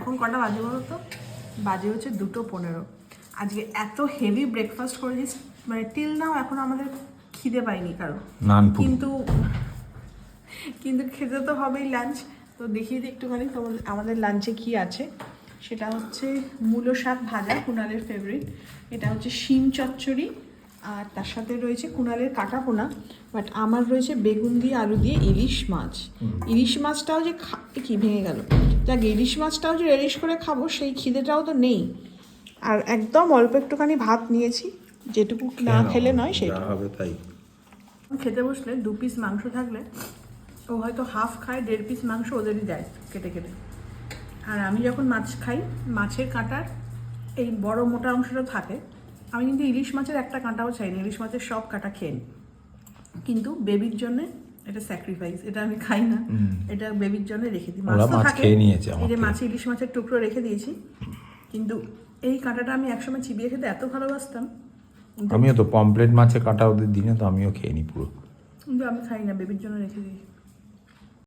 এখন কটা বাজে বলো তো? বাজে হচ্ছে দুটো পনেরো। আজকে এত হেভি ব্রেকফাস্ট করেছি মানে টিল নাও এখন আমাদের খিদে পাইনি কারও। কিন্তু কিন্তু খেতে তো হবেই লাঞ্চ তো দেখিয়ে দিই একটুখানি তোমাদের আমাদের লাঞ্চে কি আছে। সেটা হচ্ছে মূলো শাক ভাজা কুণালের ফেভারিট এটা হচ্ছে শিম চচ্চড়ি আর তার সাথে রয়েছে কুণালের কাটা পোনা। বাট আমার রয়েছে বেগুন দিয়ে আলু দিয়ে ইলিশ মাছ। ইলিশ মাছটাও যে খা কি ভেঙে গেল। যাক ইলিশ মাছটাও যে রেলিশ করে খাব সেই খিদেটাও তো নেই। আর একদম অল্প একটুখানি ভাত নিয়েছি যেটুকু না খেলে নয় সেটা হবে তাই। খেতে বসলে দু পিস মাংস থাকলে ও হয়তো হাফ খায় দেড় পিস মাংস ওদেরই দেয় কেটে কেটে। আর আমি যখন মাছ খাই মাছের কাঁটার এই বড় মোটা অংশটা থাকে আমি কিন্তু ইলিশ মাছের একটা কাঁটাও চাই না ইলিশ মাছের সব কাঁটা খেয়ে নিই। কিন্তু বেবির জন্য এটা স্যাক্রিফাইস এটা আমি খাই না। এটা বেবির জন্য রেখে দিই। মাছ খেয়ে নিয়েছে এই যে। মাছ ইলিশ মাছের টুকরো রেখে দিয়েছি। কিন্তু এই কাঁটাটা আমি একসময় চিবিয়ে খেতে এত ভালোবাসতাম। আমিও তো পমপ্লেট মাছে কাটা ওদের দিনে তো আমিও খেয়ে নি পুরো। কিন্তু আমি খাই না বেবির জন্য রেখে দিই।